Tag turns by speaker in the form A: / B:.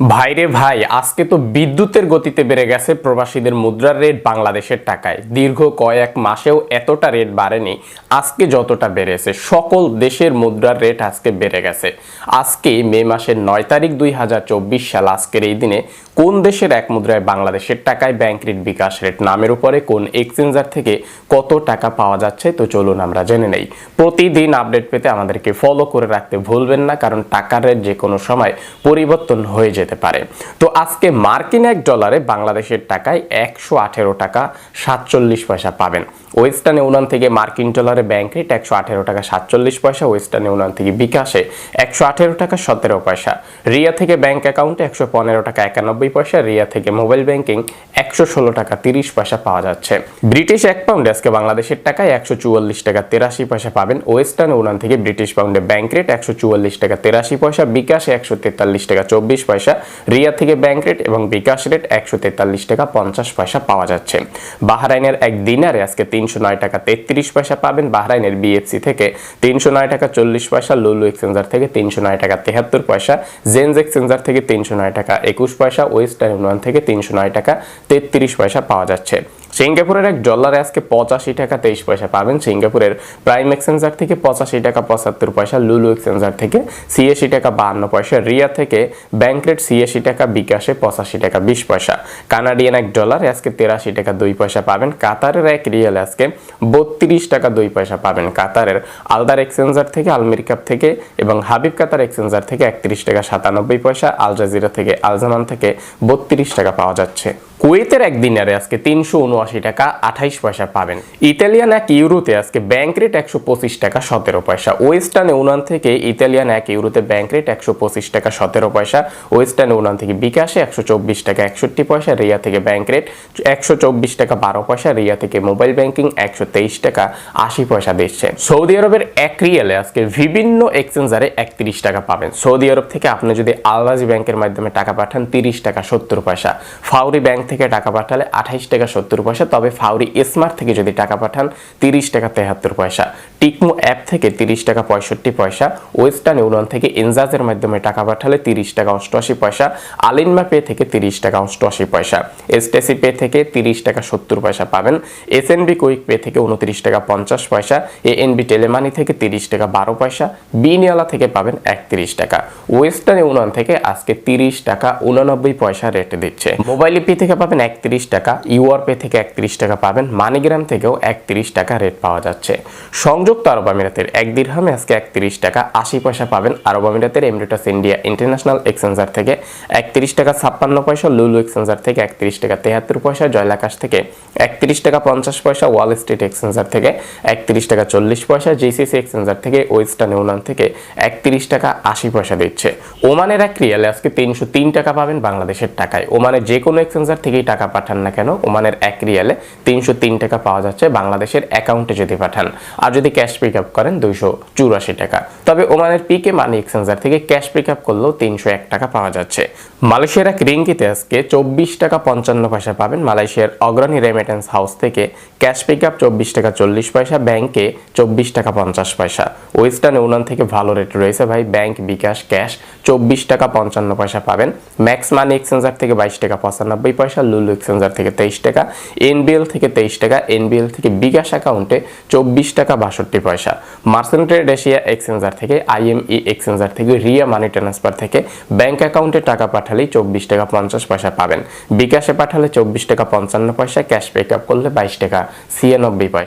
A: ভাইরে ভাই, আজকে তো বিদ্যুতের গতিতে বেড়ে গেছে প্রবাসীদের মুদ্রার রেট বাংলাদেশের টাকায়। দীর্ঘ কয়েক মাসেও এতটা রেট বাড়েনি, আজকে যতটা বেড়েছে, সকল দেশের মুদ্রার রেট আজকে বেড়ে গেছে। আজকে মে মাসের নয় তারিখ দুই হাজার চব্বিশ সাল, আজকের এই দিনে কোন দেশের এক মুদ্রায় বাংলাদেশের টাকায় ব্যাংক রেট বিকাশ রেট নামের উপরে কোন এক্সচেঞ্জার থেকে কত টাকা পাওয়া যাচ্ছে, তো চলুন আমরা জেনে নেই। প্রতিদিন আপডেট পেতে আমাদেরকে ফলো করে রাখতে ভুলবেন না, কারণ টাকার রেট যে কোনো সময় পরিবর্তন হয়ে যেতে পারে। তো আজকে মার্কিন এক ডলারে বাংলাদেশের টাকায় একশো আঠেরো টাকা সাতচল্লিশ পয়সা পাবেন। ওয়েস্টার্ন ইউনিয়ন থেকে মার্কিন ডলারে ব্যাংক রেট একশো আঠেরো টাকা সাতচল্লিশ পয়সা, ওয়েস্টার্ন ইউনিয়ন থেকে বিকাশে একশো আঠেরো টাকা সতেরো পয়সা। রিয়া থেকে ব্যাংক অ্যাকাউন্টে একশো পনেরো টাকা একানব্বই পয়সা, রিয়া থেকে মোবাইল ব্যাংকিং একশো ষোলো টাকা তিরিশ পয়সা পাওয়া যাচ্ছে। ব্রিটিশ এক পাউন্ডে আজকে বাংলাদেশের টাকায় একশো চুয়াল্লিশ টাকা তেরাশি পয়সা পাবেন। ওয়েস্টার্ন ইউনিয়ন থেকে ব্রিটিশ পাউন্ডে ব্যাংক রেট একশো চুয়াল্লিশ টাকা তেরাশি পয়সা, বিকাশে একশো তেতাল্লিশ টাকা চব্বিশ পয়সা রিয়া থেকে ব্যাংক রেট এবং বিকাশ রেট একশো তেতাল্লিশ টাকা পঞ্চাশ পয়সা পাওয়া যাচ্ছে। বাহরাইনের এক দিনারে আজকে তিনশো নয় টাকা তেত্রিশ পয়সা পাবেন। বাহরাইনের বিএফসি থেকে তিনশো নয় টাকা চল্লিশ পয়সা, লুলু এক্সচেঞ্জার থেকে তিনশো নয় টাকা তেহাত্তর পয়সা জেন্স এক্সচেঞ্জার থেকে তিনশো নয় টাকা একুশ পয়সা, ওয়েস্টার্ন ইউনিয়ন থেকে তিনশো নয় টাকা তেত্রিশ পয়সা পাওয়া যাচ্ছে। সিঙ্গাপুরের এক ডলারে আজকে পঁচাশি টাকা তেইশ পয়সা পাবেন। সিঙ্গাপুরের প্রাইম এক্সচেঞ্জার থেকে পঁচাশি টাকা পঁচাত্তর পয়সা লুলু এক্সচেঞ্জার থেকে ছিয়াশি টাকা বাহান্ন পয়সা, রিয়া থেকে ব্যাংক রেট ছিয়াশি টাকা, বিকাশে পঁচাশি টাকা বিশ পয়সা। কানাডিয়ান এক ডলারে আজকে তেরাশি টাকা দুই পয়সা পাবেন। কাতারের এক রিয়াল আজকে বত্রিশ টাকা দুই পয়সা পাবেন। কাতারের আলদার এক্সচেঞ্জার থেকে আলমির কাপ থেকে এবং হাবিব কাতার এক্সচেঞ্জার থেকে একত্রিশ টাকা সাতানব্বই পয়সা আল জাজিরা থেকে আলজামান থেকে বত্রিশ টাকা পাওয়া যাচ্ছে। কুয়েতের এক দিনারে আজকে তিনশো উনআশি টাকা আঠাইশ পয়সা পাবেন। ইতালিয়ান এক ইউরোতে আজকে ব্যাংক রেট একশো পঁচিশ টাকা সতেরো পয়সা। ওয়েস্টার্ন ইউনিয়ন থেকে ইতালিয়ান এক ইউরোতে ব্যাংক রেট একশো পঁচিশ টাকা সতেরো পয়সা। ওয়েস্টার্ন ইউনিয়ন থেকে বিকাশে একশো চব্বিশ টাকা একষট্টি পয়সা। রিয়া থেকে ব্যাংক রেট একশো চব্বিশ টাকা বারো পয়সা। রিয়া থেকে মোবাইল ব্যাংকিং একশো তেইশ টাকা আশি পয়সা দিচ্ছে। সৌদি আরবের এক রিয়ালে আজকে বিভিন্ন এক্সচেঞ্জারে একত্রিশ টাকা পাবেন। সৌদি আরব থেকে আপনি যদি আলরাজি ব্যাংকের মাধ্যমে টাকা পাঠান, তিরিশ টাকা সত্তর পয়সা। ফাউরি ব্যাংক থেকে টাকা পাঠালে আঠাইশ টাকা সত্তর পয়সা, তবে ফাউরি স্মার্ট থেকে যদি টাকা পাঠান তিরিশ টাকা তেহাত্তর পয়সা। টিকমো অ্যাপ থেকে তিরিশ টাকা পঁয়ষট্টি পয়সা। ওয়েস্টার্ন ইউনিয়ন থেকে এনজাজের মাধ্যমে টাকা পাঠালে তিরিশ টাকা অষ্টআশি পয়সা। আলিনমা পে থেকে তিরিশ টাকা অষ্টআশি পয়সা। এসটিসি পে থেকে তিরিশ টাকা সত্তর পয়সা পাবেন। এস এসএনবি কুইক পে থেকে উনত্রিশ টাকা পঞ্চাশ পয়সা। এএনবি টেলেমানি থেকে তিরিশ টাকা বারো পয়সা। বিনিয়ালা থেকে পাবেন একত্রিশ টাকা। ওয়েস্টার্ন ইউনিয়ন থেকে আজকে তিরিশ টাকা উননব্বই পয়সা রেট দিচ্ছে। মোবাইল পে থেকে পাবেন একত্রিশ টাকা ইউআর পে থেকে একত্রিশ টাকা পাবেন, মানিগ্রাম থেকেও একত্রিশ টাকা রেট পাওয়া যাচ্ছে। সংযুক্ত আরব আমিরাতের এক দিরহামে আজকে একত্রিশ টাকা, আশি পয়সা পাবেন আরব আমিরাতের এমরিটাস ইন্ডিয়া ইন্টারন্যাশনাল এক্সচেঞ্জার থেকে একত্রিশ টাকা, ছাপ্পান্ন পয়সা, লুলু এক্সচেঞ্জার থেকে একত্রিশ টাকা, তেহাত্তর পয়সা, জয়লাকাশ থেকে একত্রিশ টাকা, পঞ্চাশ পয়সা, ওয়াল স্ট্রিট এক্সচেঞ্জার থেকে একত্রিশ টাকা, চল্লিশ পয়সা, জিসিসি এক্সচেঞ্জার থেকে ওয়েস্টার্ন ইউনিয়ন থেকে একত্রিশ টাকা, আশি পয়সা দিচ্ছে। ওমানের এক রিয়ালে আজকে তিনশো তিন টাকা পাবেন বাংলাদেশের টাকায়। ওমানের যে কোনো এক্সচেঞ্জার থেকেই টাকা পাঠান না কেন? ওমানের এক রিয়ালে তিনশো তিন টাকা পাওয়া যাচ্ছে বাংলাদেশের অ্যাকাউন্টে যদি পাঠান। আর যদি ক্যাশ পিক আপ করেন দুইশো চুরাশি টাকা। তবে ওমানের পিকে মানি এক্সচেঞ্জার থেকে ক্যাশ পিক আপ করলেও তিনশো এক টাকা পাওয়া যাচ্ছে। মালয়েশিয়ার এক রিঙ্গিতে আজকে চব্বিশ টাকা পঞ্চান্ন পয়সা পাবেন মালয়েশিয়ার অগ্রণী রেমিটেন্স হাউস থেকে। ক্যাশ পিক আপ চব্বিশ টাকা চল্লিশ পয়সা, ব্যাংকে চব্বিশ টাকা পঞ্চাশ পয়সা। ওয়েস্টার্ন ইউনিয়ন থেকে ভালো রেট রয়েছে ভাই, ব্যাংক বিকাশ, ক্যাশ চব্বিশ টাকা পঞ্চান্ন পয়সা পাবেন। ম্যাক্স মানি এক্সচেঞ্জার থেকে বাইশ টাকা পঁচানব্বই পয়সা লুলু এক্সচেঞ্জার থেকে তেইশ টাকা, এনবিএল থেকে তেইশ টাকা, এনবিএল থেকে বিকাশ অ্যাকাউন্টে চব্বিশ টাকা বাষট্টি পয়সা। মার্সেন্টেড এশিয়া এক্সচেঞ্জার থেকে, আইএমই এক্সচেঞ্জার থেকে, রিয়া মানি ট্রান্সফার থেকে ব্যাঙ্ক অ্যাকাউন্টে টাকা পাঠালেই চব্বিশ টাকা পঞ্চাশ পয়সা পাবেন। বিকাশে পাঠালে চব্বিশ টাকা পঞ্চান্ন পয়সা, ক্যাশ পিক আপ করলে বাইশ টাকা ছিয়ানব্বই পয়সা।